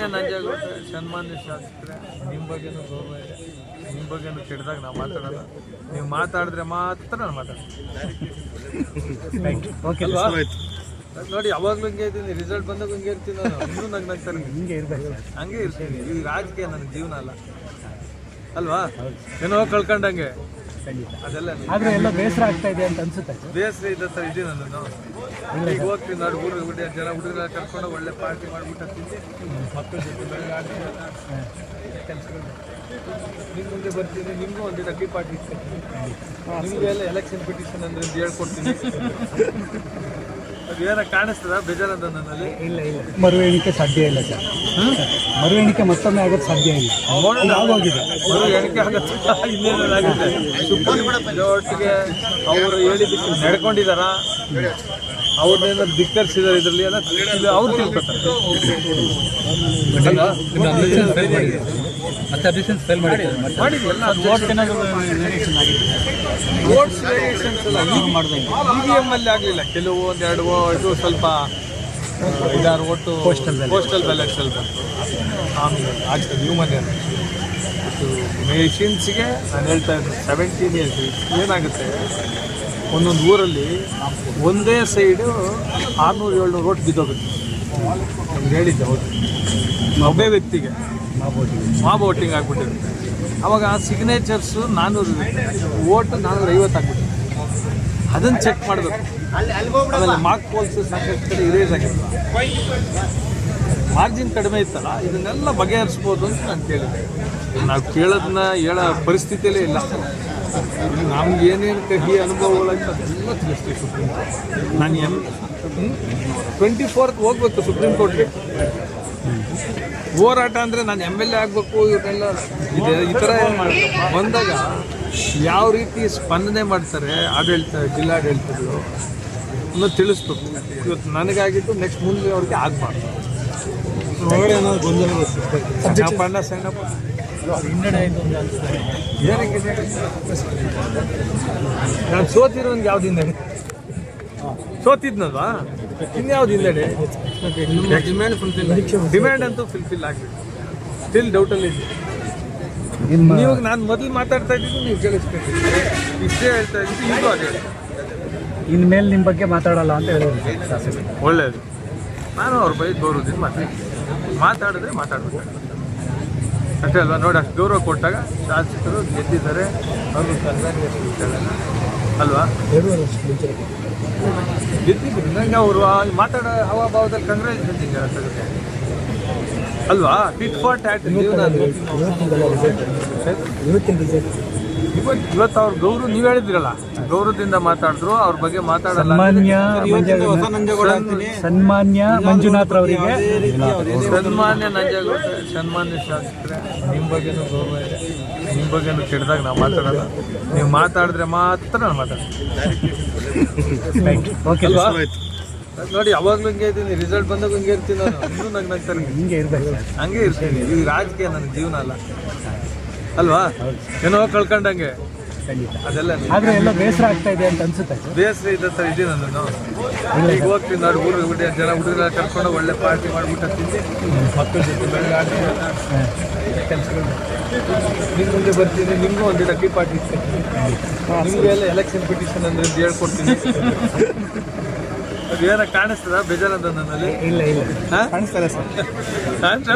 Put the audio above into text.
ನಂಜೇಗೌಡ ಸನ್ಮಾನ್ಯ ಶಾಸಕರೇ ನಿಮ್ಮ ಬಗ್ಗೆನೂ ಗೌರವ ಇದೆ. ನಿಮ್ಮ ಬಗ್ಗೆನೂ ಕೆಟ್ಟದಾಗ ನಾವು ಮಾತಾಡಲ್ಲ. ನೀವು ಮಾತಾಡಿದ್ರೆ ಮಾತ್ರ ನಾನು ಮಾತಾಡ್ತೀನಿ. ನೋಡಿ ಯಾವಾಗಲೂ ಹಿಂಗೆ ಇದ್ದೀನಿ. ರಿಸಲ್ಟ್ ಬಂದಾಗ ಹಿಂಗೆ ಇರ್ತೀನಿ ನಾನು. ಇನ್ನೂ ನಂಗೆ ನಗ್ತಾರೆ ಹಿಂಗೆ ಇರ್ಬೇಕು. ಹಂಗೆ ಇರ್ತೀನಿ. ಈ ರಾಜಕೀಯ ನನ್ನ ಜೀವನ ಅಲ್ಲ. ಅಲ್ವಾ? ಏನೋ ಕಳ್ಕೊಂಡಂಗೆ. ಖಂಡಿತ. ಅದೆಲ್ಲ ಆದ್ರೆ ಎಲ್ಲ ಬೇಸರ ಆಗ್ತಾ ಇದೆ ಅಂತ ಅನ್ಸುತ್ತೆ. ಬೇಸರ ಇದೆ ಸರ್ ಇದೆ ನಾನು ಈಗ ಹೋಗ್ತೀನಿ ನೋಡಿ ಹುಡುಗ ಹುಡುಗ ಜನ ಹುಡುಗರ ಕರ್ಕೊಂಡು ಒಳ್ಳೆ ಪಾರ್ಟಿ ಮಾಡ್ಬಿಟ್ಟು ಮಕ್ಕಳ ಜೊತೆ ಕೆಲಸಗಳು. ನಿಮ್ಮ ಮುಂದೆ ಬರ್ತೀನಿ ನಿಮಗೂ ಒಂದು ಅಕ್ಕಿ ಪಾರ್ಟಿ ನಿಮಗೆ ಎಲ್ಲ ಎಲೆಕ್ಷನ್ ಪಿಟಿಷನ್ ಅಂದ್ರೆ ಹೇಳ್ಕೊಡ್ತೀನಿ. ಏನೋ ಕಾಣಿಸ್ತದ? ಬೇಜಾರದ ನನ್ನಲ್ಲಿ. ಇಲ್ಲ ಇಲ್ಲ. ಮರುವೆಣಿಕೆ ಎಣಿಕೆ ಸಾಧ್ಯ ಇಲ್ಲ ಸರ್. ಮರುವೆಣಿಕೆ ಮತ್ತೊಮ್ಮೆ ಆಗೋದು ಸಾಧ್ಯ ಇಲ್ಲ. ಆಗೋಗಿದೆ. ಅವರು ಎಣಿಕೆ ಆಗತ್ತೆ? ಸುಪ್ರೀಂ ಅವರು ಹೇಳಿದ್ದಕ್ಕೆ ನಡ್ಕೊಂಡಿದಾರ ಅವ್ರನ್ನೇನೋ ಧಿಕ್ಕರಿಸಿದಾರೆ ಇದರಲ್ಲಿ ಎಲ್ಲ ಅವ್ರು ತಿಳ್ಕೊತಾರೆ. ಆಗಲಿಲ್ಲ. ಕೆಲವು ಒಂದೆರಡು ಇದು ಸ್ವಲ್ಪ ಆ, ಐದಾರು ಒಟ್ಟು. ಪೋಸ್ಟಲ್ ಬಂತು. ಆಮೇಲೆ ಆಗ್ತದೆ ಹ್ಯೂಮನ್ ಮೆಷಿನ್ಸ್ಗೆ ನಾನು ಹೇಳ್ತಾ ಇದ್ದೀನಿ ಸೆವೆಂಟೀನ್ ಇಯರ್ಸ್ ಏನಾಗುತ್ತೆ? ಒಂದೊಂದು ಊರಲ್ಲಿ ಒಂದೇ ಸೈಡು ಆರುನೂರು, ಏಳ್ನೂರು ಓಟ್ ಬಿದ್ದೋಗುತ್ತೆ. ನಮ್ಗೆ ಹೇಳಿದ್ದೆ, ಹೌದು. ಒಬ್ಬೇ ವ್ಯಕ್ತಿಗೆ ಮಾ ವೋಟಿಂಗ್ ಅವಾಗ ಆ ಸಿಗ್ನೇಚರ್ಸು ನಾನ್ನೂರು ಓಟ್ ನಾನ್ನೂರ ಐವತ್ತು ಆಗ್ಬಿಟ್ಟಿದೆ ಅದನ್ನು ಚೆಕ್ ಮಾಡಬೇಕು. ಆಮೇಲೆ ಮಾರ್ಕ್ ಪೋಲ್ಸ್ ಸಾಕಷ್ಟು ಇರೇಸ್ ಆಗಿರಲ್ಲ ಮಾರ್ಜಿನ್ ಕಡಿಮೆ ಇತ್ತಲ್ಲ, ಇದನ್ನೆಲ್ಲ ಬಗೆಹರಿಸ್ಬೋದು ಅಂತ ನಾನು ಕೇಳಿದೆ ನಾವು ಕೇಳೋದನ್ನ ಹೇಳೋ ಪರಿಸ್ಥಿತಿಯಲ್ಲೇ ಇಲ್ಲ. ನಮ್ಗೆ ಏನೇನು ಕಹಿ ಅನುಭವಗಳಾಯ್ತು ಅದೆಲ್ಲ ತಿಳಿಸ್ತೀವಿ ಸುಪ್ರೀಂ ಕೋರ್ಟ್. ನಾನು ಎಂ ಟ್ವೆಂಟಿ ಫೋರ್ತ್ ಹೋಗ್ಬೇಕು ಸುಪ್ರೀಂ ಕೋರ್ಟ್ಗೆ. ಹೋರಾಟ ಅಂದರೆ ನಾನು ಎಂ ಎಲ್ ಎ ಆಗಬೇಕು ಇವನ್ನೆಲ್ಲ ಇದೆ ಈ ಥರ ಬಂದಾಗ ಯಾವ ರೀತಿ ಸ್ಪಂದನೆ ಮಾಡ್ತಾರೆ ಆಡಳಿತ ಜಿಲ್ಲಾಡಳಿತಗಳು ಅನ್ನೋದು ತಿಳಿಸ್ಬೇಕು. ಇವತ್ತು ನನಗಾಗಿದ್ದು ನೆಕ್ಸ್ಟ್ ಮುಂದೆ ಅವ್ರಿಗೆ ಆಗಬಾರ್ದು. ಗೊಂದಲ ಸಣ್ಣಪ್ಪ. ಹಿನ್ನಡೆ ಆಯಿತು ಅಂತ ಅನ್ಸುತ್ತೆ ಏನಕ್ಕೆ ನಾನು ಸೋತಿರೋನ್ಗೆ ಯಾವ್ದು ಹಿನ್ನಡೆ ಸೋತಿದ್ನಲ್ವಾ? ಇನ್ಯಾವ್ದು ಹಿಂದೆಡೆ ಡಿಮ್ಯಾಂಡ್ ಫುಲ್ಫಿಲ್ ಡಿಮ್ಯಾಂಡ್ ಅಂತೂ ಫುಲ್ಫಿಲ್ ಆಗಬೇಕು ಸ್ಟಿಲ್ ಡೌಟಲ್ಲಿ ನೀವು ನಾನು ಮೊದಲು ಮಾತಾಡ್ತಾ ಇದ್ದೀನಿ ನೀವು ಕೇಳಿಸ್ಬೇಕು ಇಷ್ಟೇ ಹೇಳ್ತಾ ಇದ್ದೀನಿ ಇದು ಅದೇ ಇನ್ಮೇಲೆ ನಿಮ್ಮ ಬಗ್ಗೆ ಮಾತಾಡಲ್ಲ ಅಂತ ಹೇಳಿ ಒಳ್ಳೇದು. ಒಳ್ಳೆಯದು ನಾನು ಅವ್ರ ಬೈದು ಬರೋದಿಲ್ಲ ಮಾತಾಡ್ತೀನಿ. ಮಾತಾಡಿದ್ರೆ ಮಾತಾಡ್ಬೇಕು ಅಷ್ಟೇ ಅಲ್ವಾ? ನೋಡಿ ಅಷ್ಟು ಗೌರವ ಕೊಟ್ಟಾಗ ಶಾಸಕರು ಗೆದ್ದಿದ್ದಾರೆ. ಅವರು ಅಲ್ವಾ? ಗೆದ್ದಿದ್ರು. ನಂಗೆ ಅವರು ಮಾತಾಡೋ ಹವಾಭಾವದಲ್ಲಿ ಕಂಗ್ರಾಚುಲೇಷನ್ ಅಷ್ಟೇ ಅಲ್ವಾ? ಫಿಟ್ ಫಾರ್ ಟ್ಯಾಟ್ ಇವತ್ತು ಇವತ್ತು ಅವ್ರ ಗೌರವ ನೀವು ಹೇಳಿದ್ರಲ್ಲ ಗೌರವದಿಂದ ಮಾತಾಡಿದ್ರು ಅವ್ರ ಬಗ್ಗೆ ಮಾತಾಡಲ್ಲ ಸನ್ಮಾನ್ಯ ಸನ್ಮಾನ್ಯ ಮಂಜುನಾಥ್ ಅವರಿಗೆ ಸನ್ಮಾನ್ಯ ನಂಜೇಗೌಡ ಸನ್ಮಾನ್ಯ ಶಾಸಕರೇ ನಿಮ್ಮ ಬಗ್ಗೆನೂ ಗೌರವ ಇದೆ. ನಿಮ್ಮ ಬಗ್ಗೆನೂ ಕೆಟ್ಟದಾಗ ನಾವು ಮಾತಾಡಲ್ಲ. ನೀವು ಮಾತಾಡಿದ್ರೆ ಮಾತ್ರ ನಾನು ಮಾತಾಡ್ತೀನಿ. ನೋಡಿ ಯಾವಾಗಲೂ ಹಿಂಗೆ ಇದ್ದೀನಿ. ರಿಸಲ್ಟ್ ಬಂದಾಗ ಹಿಂಗೆ ಇರ್ತೀನಿ ನಾನು. ಇನ್ನೂ ನಂಗೆ ನಗ್ತಾರೆ ಹಿಂಗೆ ಇರ್ಬೇಕು. ಹಂಗೆ ಇರ್ತೀನಿ. ಇದು ರಾಜಕೀಯ ನನ್ನ ಜೀವನ ಅಲ್ಲ. ಅಲ್ವಾ? ಏನೋ ಕಳ್ಕೊಂಡಂಗೆ. ಅದೆಲ್ಲ ಆದ್ರೆ ಎಲ್ಲ ಬೇಸರ ಆಗ್ತಾ ಇದೆ ಅಂತ ಅನ್ಸುತ್ತೆ. ಬೇಸರ ಇದೆ ಸರ್ ಇದ್ದೀನಿ ನಾನು. ಈಗ ಹೋಗ್ತೀನಿ ನೋಡಿ ಹುಡುಗ ಹುಡುಗ ಜನ ಹುಡುಗರ ಕರ್ಕೊಂಡು ಒಳ್ಳೆ ಪಾರ್ಟಿ ಮಾಡ್ಬಿಟ್ಟು ತಿಂದು ಮಕ್ಕಳ ಜೊತೆ ಬೆಳಗಾಡಿ ಕೆಲಸಗಳು. ನಿಮ್ಮ ಮುಂದೆ ಬರ್ತೀನಿ ನಿಮಗೂ ಒಂದು ಅಕ್ಕಿ ಪಾರ್ಟಿ ನಿಮಗೆ ಎಲ್ಲ ಎಲೆಕ್ಷನ್ ಪಿಟಿಷನ್ ಅಂದ್ರೆ ಹೇಳ್ಕೊಡ್ತೀನಿ. ಅದು ಏನೋ ಕಾಣಿಸ್ತದ? ಬೇಜಾರದ ನನ್ನಲ್ಲಿ? ಇಲ್ಲ ಇಲ್ಲ. ಹಾಂ? ಕಾಣಿಸ್ತಾರೆ ಸರ್. ಕಾಣಿಸ್ತಾ